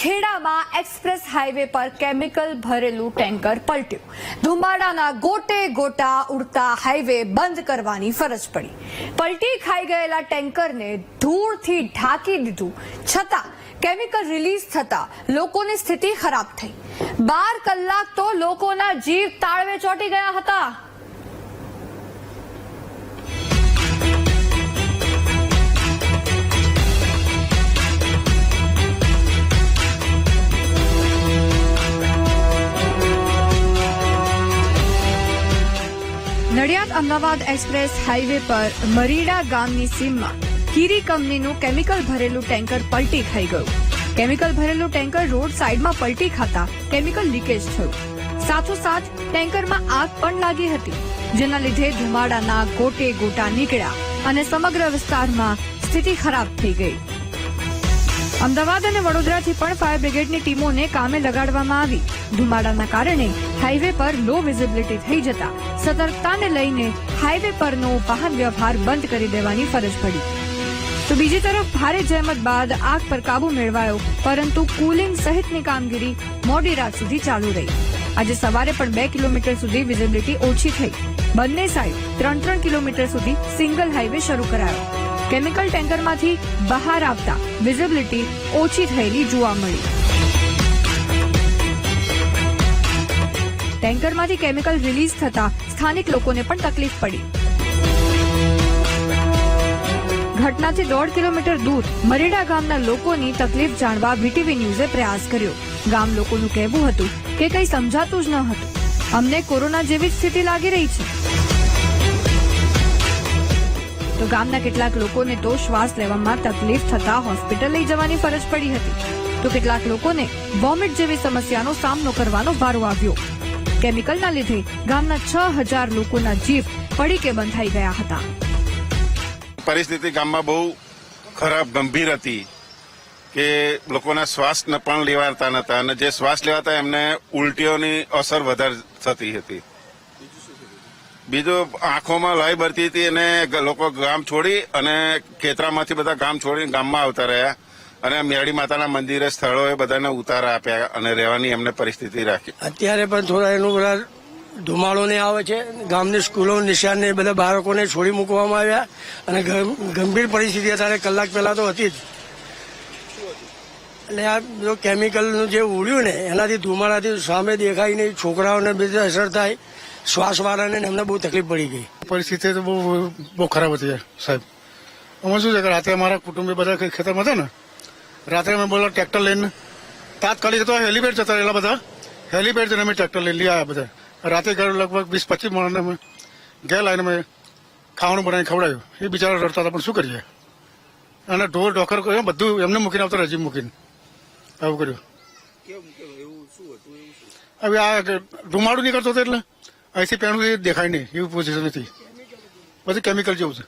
ખેડામાં express highway પર chemical ભરેલું tanker પલટ્યું. ધુમાડાના ગોટે ગોટા ઉડતા હાઈવે બંધ કરવાની ફરજ પડી. પલટી ખાઈ ગયેલા ટેન્કરને ધૂળથી ઢાંકી દીધું. છતાં કેમિકલ રિલીઝ થતા લોકોની સ્થિતિ ખરાબ થઈ. બાર કલાક તો લોકોના જીવ તાળવે ચોંટી ગયા હતા. નડિયાદ અમદાવાદ એક્સપ્રેસ હાઈવે પર મરીડા ગામની સીમમાં કીરી કંપનીનું કેમિકલ ભરેલું ટેન્કર પલટી ખાઈ ગયું. કેમિકલ ભરેલું ટેન્કર રોડ સાઈડમાં પલટી ખાતા કેમિકલ લીકેજ થયું. સાથોસાથ ટેન્કરમાં આગ પણ લાગી હતી, જેના લીધે ધુમાડાના ગોટે ગોટા નીકળ્યા અને સમગ્ર વિસ્તારમાં સ્થિતિ ખરાબ થઈ ગઈ. અમદાવાદ અને વડોદરાથી પણ ફાયર બ્રિગેડની ટીમોને કામે લગાડવામાં આવી. ધુમાડાના કારણે હાઈવે પર લો વિઝિબિલિટી થઈ જતા સતર્કતાને લઈને હાઈવે પરનો વાહન વ્યવહાર બંધ કરી દેવાની ફરજ પડી. તો બીજી તરફ ભારે જહેમત બાદ આગ પર કાબુ મેળવાયો, પરંતુ કુલિંગ સહિતની કામગીરી મોડી રાત સુધી ચાલુ રહી. આજે સવારે પણ બે કિલોમીટર સુધી વિઝિબિલિટી ઓછી થઈ. બંને સાઈડ ત્રણ ત્રણ કિલોમીટર સુધી સિંગલ હાઈવે શરૂ કરાયો. કેમિકલ ટેન્કરમાંથી બહાર આવતા વિઝિબિલિટી ઓછી થયેલી જોવા મળી. ટેન્કરમાંથી કેમિકલ રિલીઝ થતા સ્થાનિક લોકોને પણ તકલીફ પડી. ઘટનાથી દોઢ કિલોમીટર દૂર મરેડા ગામના લોકોની તકલીફ જાણવા વીટીવી ન્યૂઝે પ્રયાસ કર્યો. ગામ લોકોનું કહેવું હતું કે કંઈ સમજાતું જ ન હતું. અમને કોરોના જેવી જ સ્થિતિ લાગી રહી છે. તો ગામના કેટલાક લોકોને તો શ્વાસ લેવામાં તકલીફ થતા હોસ્પિટલ લઈ જવાની ફરજ પડી હતી. તો કેટલાક લોકોને વોમિટ જેવી સમસ્યાનો સામનો કરવાનો વારો આવ્યો. કેમિકલના લીધે ગામના છ હજાર લોકોના જીવ પડીકે બંધાઈ ગયા હતા. પરિસ્થિતિ ગામમાં બહુ ખરાબ, ગંભીર હતી કે લોકોના શ્વાસ પણ લેવાતા નતા અને જે શ્વાસ લેવાતા એમને ઉલટીઓની અસર વધારે થતી હતી. બીજું આંખોમાં લય ભરતી હતી અને લોકો ગામ છોડી અને ખેતરામાંથી બધા ગામ છોડીને ગામમાં આવતા રહ્યા. અને મેળી માતાના મંદિરે સ્થળોએ બધાને ઉતારા આપ્યા અને રહેવાની એમને પરિસ્થિતિ રાખી. અત્યારે પણ થોડા એનું બધા ધુમાડો ને આવે છે. ગામની સ્કૂલો નિશાનને બધા બાળકોને છોડી મૂકવામાં આવ્યા. અને ગંભીર પરિસ્થિતિ અત્યારે કલાક પહેલા તો હતી જ. એટલે આ કેમિકલનું જે ઉડ્યું ને, એનાથી ધુમાડાથી સામે દેખાય નહીં, છોકરાઓને બધી અસર થાય. શ્વાસવાળાને ને એમને બહુ તકલીફ પડી ગઈ. પરિસ્થિતિ તો બહુ બહુ ખરાબ હતી સાહેબ. અમે શું છે કે રાતે અમારા કુટુંબી બધા ખેતરમાં હતા ને રાત્રે અમે બોલા ટ્રેક્ટર લઈને તાત્કાલિક તો હેલિપેડ જતા રહેલા બધા. હેલિપેડ જઈને અમે ટ્રેક્ટર લઈ લઈ આવ્યા બધા. રાતે ઘર લગભગ વીસ પચીસ માણસને અમે ઘેર લાવીને અમે ખાવાનું બનાવીને ખવડાવ્યું. એ બિચારા રડતા હતા પણ શું કરીએ? અને ઢોર ઢોકર કર્યો બધું એમને મૂકીને આવતા રજી મૂકીને. આવું કર્યું. હવે આ ધુમાડું નીકળતો હતો એટલે? અહીંથી પેણું દેખાય નહીં એવી પોઝિશન નથી બધું કેમિકલ જેવું છે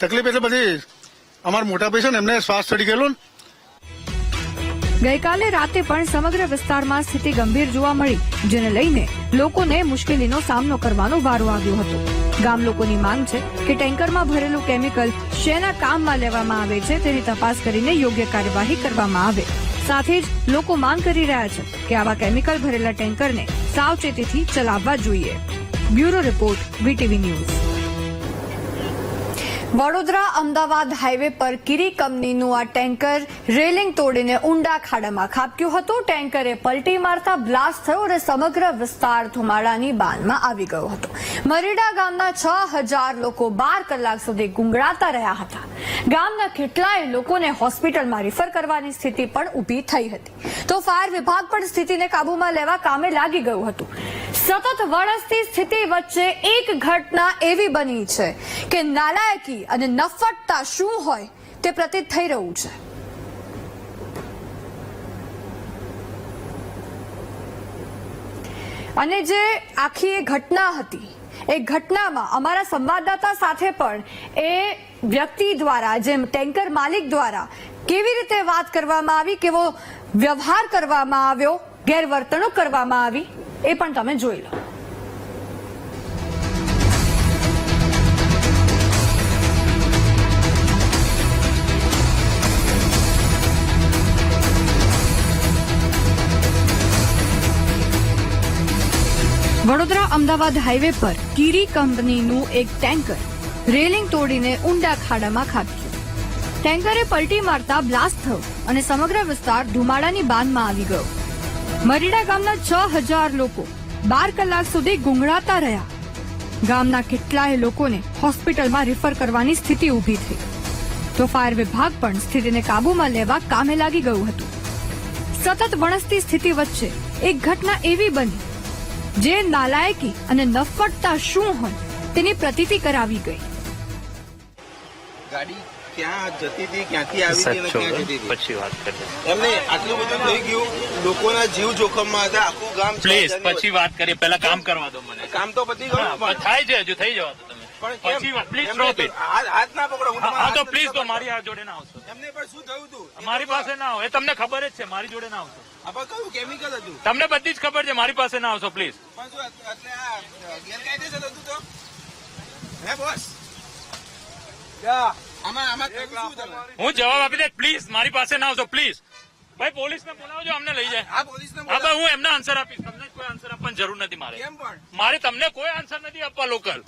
તકલીફ એટલે બધી અમારા મોટા ભાઈ એમને શ્વાસ ચડી ગયેલો ગઈકાલે રાતે પણ સમગ્ર વિસ્તારમાં સ્થિતિ ગંભીર જોવા મળી, જેને લઈને લોકોને મુશ્કેલીનો સામનો કરવાનો વારો આવ્યો હતો. ગામ લોકોની માંગ છે કે ટેન્કરમાં ભરેલું કેમિકલ શેના કામમાં લેવામાં આવે છે તેની તપાસ કરીને યોગ્ય કાર્યવાહી કરવામાં આવે. સાથે જ લોકો માંગ કરી રહ્યા છે કે આવા કેમિકલ ભરેલા ટેન્કરને સાવચેતીથી ચલાવવા જોઈએ. Bureau report VTV news. Vadodara Ahmedabad highway પર કીરી કંપનીનું આ ટેન્કર રેલિંગ તોડીને ઊંડા ખાડામાં ખાબક્યું હતું. ટેન્કરે પલટી મારતા બ્લાસ્ટ થયો અને સમગ્ર વિસ્તાર ધુમાડાની બાનમાં આવી ગયો હતો. મરીડા ગામના છ હજાર લોકો બાર કલાક સુધી ગુંગળાતા રહ્યા હતા. ગામના કેટલાય લોકોને હોસ્પિટલમાં રિફર કરવાની સ્થિતિ પણ ઊભી થઈ હતી. તો ફાયર વિભાગ પણ સ્થિતિને કાબૂમાં લેવા કામે લાગી ગયું હતું. સતત વણસતી સ્થિતિ વચ્ચે એક ઘટના એવી બની છે કે નાલાયકી અને નફટતા શું હોય તે પ્રતીત થઈ રહ્યું છે. અને જે આખી એ ઘટના હતી, એ ઘટનામાં અમારા સંવાદદાતા સાથે પણ એ વ્યક્તિ દ્વારા, જેમ ટેન્કર માલિક દ્વારા કેવી રીતે વાત કરવામાં આવી, કેવો વ્યવહાર કરવામાં આવ્યો, ગેરવર્તણૂક કરવામાં આવી એ પણ તમે જોઈ લો. વડોદરા અમદાવાદ હાઈવે પર કીરી કંપનીનું એક ટેન્કર રેલિંગ તોડીને ઊંડા ખાડામાં ખાબક્યું. ટેન્કરે પલટી મારતા બ્લાસ્ટ થયો અને સમગ્ર વિસ્તાર ધુમાડાની બાંધમાં આવી ગયો. મરીડા ગામના છ હજાર લોકો બાર કલાક સુધી ગુંગળાતા રહ્યા. ગામના કેટલાય લોકોને હોસ્પિટલમાં રિફર કરવાની સ્થિતિ ઊભી થઈ. તો ફાયર વિભાગ પણ સ્થિતિને કાબૂમાં લેવા કામે લાગી ગયું હતું. સતત વણસતી સ્થિતિ વચ્ચે એક ઘટના એવી બની, જે નાલાયકી અને નફટતા શું હોય તેની પ્રતીતિ કરાવી ગઈ. ગાડી ક્યાં જતી હતી ક્યાંથી આવી હતી અને ક્યાં જતી હતી? પછી વાત કરીએ. એમને આટલું બધું થઈ ગયું લોકોના જીવ જોખમમાં હતા આખું ગામ પ્લીઝ પછી વાત કરીએ. પહેલા કામ કરવા દો મને. કામ તો પતી ગયું થાય છે હજુ થઈ જવા દો તમે. પ્લીઝ સ્ટોપ ઇટ હાથ હાથ ના પકડો હા તો પ્લીઝ તો મારી આ જોડે ના આવશો. એમને પણ શું થયું હતું મારી પાસે ના આવો એ તમને ખબર જ છે મારી જોડે ના આવશો. કયું કેમિકલ હતું? તમને બધી જ ખબર છે મારી પાસે ના આવશો પ્લીઝ પણ શું એટલે આ ગેરકાયદેસર હતું તો? હે બોસ હું જવાબ આપી દે પ્લીઝ મારી પાસે ના આવશો પ્લીઝ ભાઈ પોલીસને બોલાવજો અમને લઈ જાય. હા ભાઈ હું એમને આન્સર આપીશ. તમને કોઈ આન્સર આપવાની જરૂર નથી મારે. મારે તમને કોઈ આન્સર નથી આપવા લોકલ.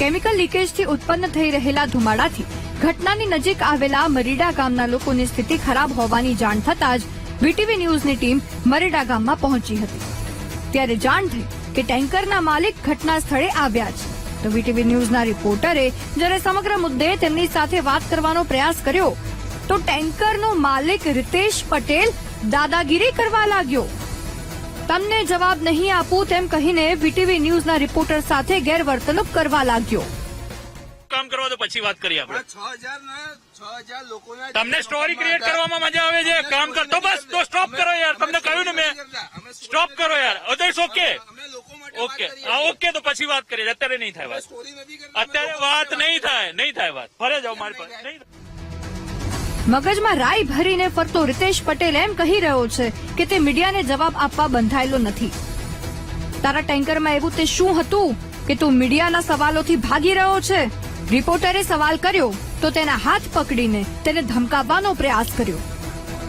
કેમિકલ લીકેજથી ઉત્પન્ન થઈ રહેલા ધુમાડાથી ઘટનાની નજીક આવેલા મરીડા ગામના લોકોની સ્થિતિ ખરાબ હોવાની જાણ થતાં જ વીટીવી ન્યૂઝની ટીમ મરીડા ગામમાં પહોંચી હતી. ત્યારે જાણ થઈ કે ટેન્કરના માલિક ઘટના સ્થળે આવ્યા છે. તો વીટીવી ન્યૂઝના રિપોર્ટરે જ્યારે સમગ્ર મુદ્દે તેમની સાથે વાત કરવાનો પ્રયાસ કર્યો તો ટેન્કરનો માલિક રિતેશ પટેલ દાદાગીરી કરવા લાગ્યો. તમને જવાબ નહીં આપું તેમ કહીને વીટીવી ન્યૂઝના રિપોર્ટર સાથે ગેરવર્તણૂક કરવા લાગ્યો. કામ કરવા તો પછી વાત કરીએ આપણે. છ હજાર છ હજાર લોકોના તમને સ્ટોરી ક્રિએટ કરવામાં મજા આવે છે. કામ કર તો બસ. તો સ્ટોપ કરો યાર. તમને કહ્યું ને મેં. સ્ટોપ કરો યાર. Others okay okay. હા ઓકે તો પછી વાત કરીએ. અત્યારે નહીં થાય વાત. સ્ટોરી નથી કરતા. અત્યારે વાત નહીં થાય નહીં થાય વાત. ફરે જાઓ મારી પાસે. નહીં મગજમાં રાય ભરીને ફરતો રીતેશ પટેલ એમ કહી રહ્યો છે કે તે મીડિયાને જવાબ આપવા બંધાયેલો નથી. તારા ટેન્કરમાં એવું તે શું હતું કે તું મીડિયાના સવાલોથી ભાગી રહ્યો છે? રિપોર્ટરે સવાલ કર્યો તો તેના હાથ પકડીને તેને ધમકાવવાનો પ્રયાસ કર્યો.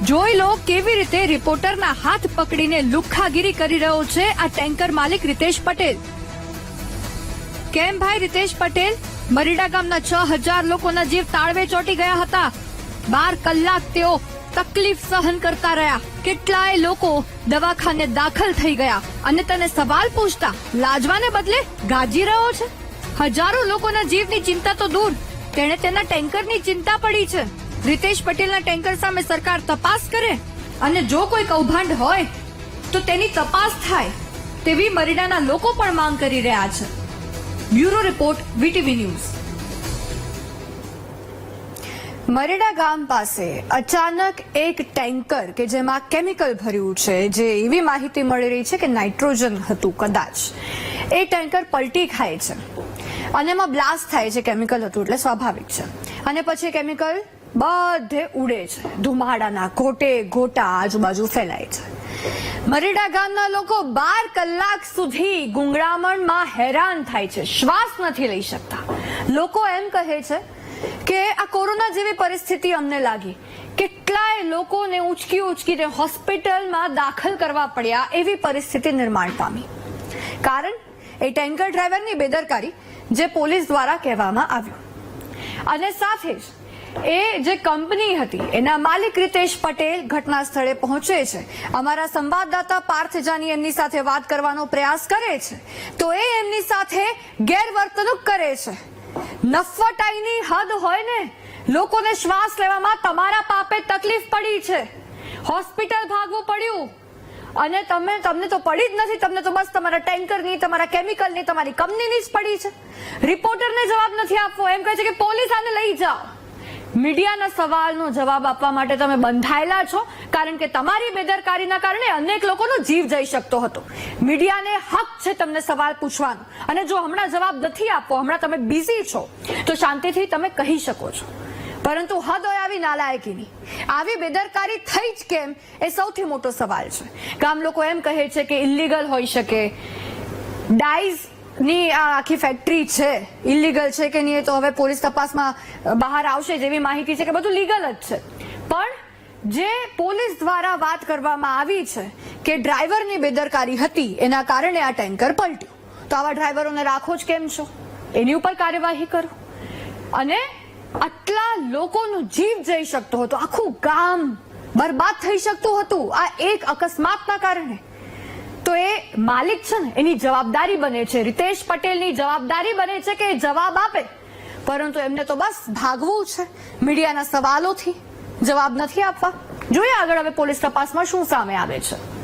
જોઈ લો કેવી રીતે રિપોર્ટરના હાથ પકડીને લુખ્ખાગીરી કરી રહ્યો છે આ ટેન્કર માલિક રીતેશ પટેલ. કેમ ભાઈ રીતેશ પટેલ? મરીડા ગામના છ હજાર લોકોના જીવ તાળવે ચોંટી ગયા હતા. બાર કલાક તેઓ તકલીફ સહન કરતા રહ્યા. કેટલાય લોકો દવાખાને દાખલ થઈ ગયા અને તને સવાલ પૂછતા, લાજવાને બદલે ગાજી રહ્યો છે? હજારો લોકોના જીવની ચિંતા તો દૂર. તેણે તેના ટેન્કરની ચિંતા પડી છે. રીતેશ પટેલના ટેન્કર સામે સરકાર તપાસ કરે અને જો કોઈ કૌભાંડ હોય, તો તેની તપાસ થાય તેવી મરીડાના લોકો પણ માંગ કરી રહ્યા છે. Bureau report, VTV news. Mareda ગામ પાસે અચાનક એક ટેન્કર કે જેમાં કેમિકલ ભર્યું છે, જે એવી માહિતી મળી રહી છે કે નાઇટ્રોજન હતું કદાચ. એ ટેન્કર પલટી ખાય છે. અને એમાં બ્લાસ્ટ થાય છે કેમિકલ હતું, એટલે સ્વાભાવિક છે. અને પછી કેમિકલ બધે ઉડે છે. ધુમાડાના ગોટે ગોટા આજુબાજુ ફેલાય છે. મરીડા ગામના લોકો બાર કલાક સુધી ગુંગળામણમાં હેરાન થાય છે. શ્વાસ નથી લઈ શકતા. લોકો એમ કહે છે કે આ કોરોના જેવી પરિસ્થિતિ અમને લાગી. કેટલાય લોકોને ઉચકી ઉચકીને હોસ્પિટલમાં દાખલ કરવા પડ્યા એવી પરિસ્થિતિ નિર્માણ પામી. કારણ, એ ટેન્કર ડ્રાઈવરની બેદરકારી જે પોલીસ દ્વારા કહેવામાં આવ્યું. અને સાથે જ એ જે કંપની હતી, એના માલિક રીતેશ પટેલ ઘટના સ્થળે પહોંચે છે. અમારા સંવાદદાતા પાર્થ જાની એમની સાથે વાત કરવાનો પ્રયાસ કરે છે. તો એ એમની સાથે ગેરવર્તણૂક કરે છે. નફટાઈની હદ હોય ને, લોકોને શ્વાસ લેવામાં તમારા પાપે તકલીફ પડી છે. હોસ્પિટલ ભાગવું પડ્યું. અને તમે, તમને તો પડી જ નથી, તમને તો બસ તમારા ટેન્કરની, તમારા કેમિકલની, તમારી કંપનીની જ પડી છે. રિપોર્ટરને જવાબ નથી આપવો. એમ કહે છે કે પોલીસ આને લઈ જાઓ. મીડિયાના સવાલનો જવાબ આપવા માટે તમે બંધાયેલા છો, કારણ કે તમારી બેદરકારીના કારણે અનેક લોકોનો જીવ જઈ શકતો હતો. મીડિયાને હક છે તમને સવાલ પૂછવાનો. અને જો હમણાં જવાબ નથી આપવો, હમણાં તમે બિઝી છો, તો શાંતિથી તમે કહી શકો છો. પરંતુ હદ હોય આવી નાલાયકીની. આવી બેદરકારી થઈ જ કેમ, એ સૌથી મોટો સવાલ છે. ગામ લોકો એમ કહે છે કે ઇલીગલ હોઈ શકે. ડાઈઝ ની આ આખી ફેક્ટરી છે. ઇલીગલ છે કે નહીં એ તો હવે પોલીસ તપાસમાં બહાર આવશે જેવી માહિતી છે કે બધું લીગલ જ છે. પણ જે પોલીસ દ્વારા વાત કરવામાં આવી છે કે ડ્રાઈવરની બેદરકારી હતી, એના કારણે આ ટેન્કર પલટ્યું. તો આવા ડ્રાઈવરોને રાખો જ કેમ છો? એની ઉપર કાર્યવાહી કરો. અને આટલા લોકોનો જીવ જઈ શકતો હતો. આખું ગામ બરબાદ થઈ શકતું હતું. આ એક અકસ્માતના કારણે. તો એ માલિક છે ને, એની જવાબદારી બને છે. રિતેશ પટેલની જવાબદારી બને છે કે જવાબ આપે. પરંતુ એમને તો બસ ભાગવું છે. મીડિયાના સવાલોથી જવાબ નથી આપવા. જોઈએ આગળ હવે પોલીસ તપાસમાં શું સામે આવે છે.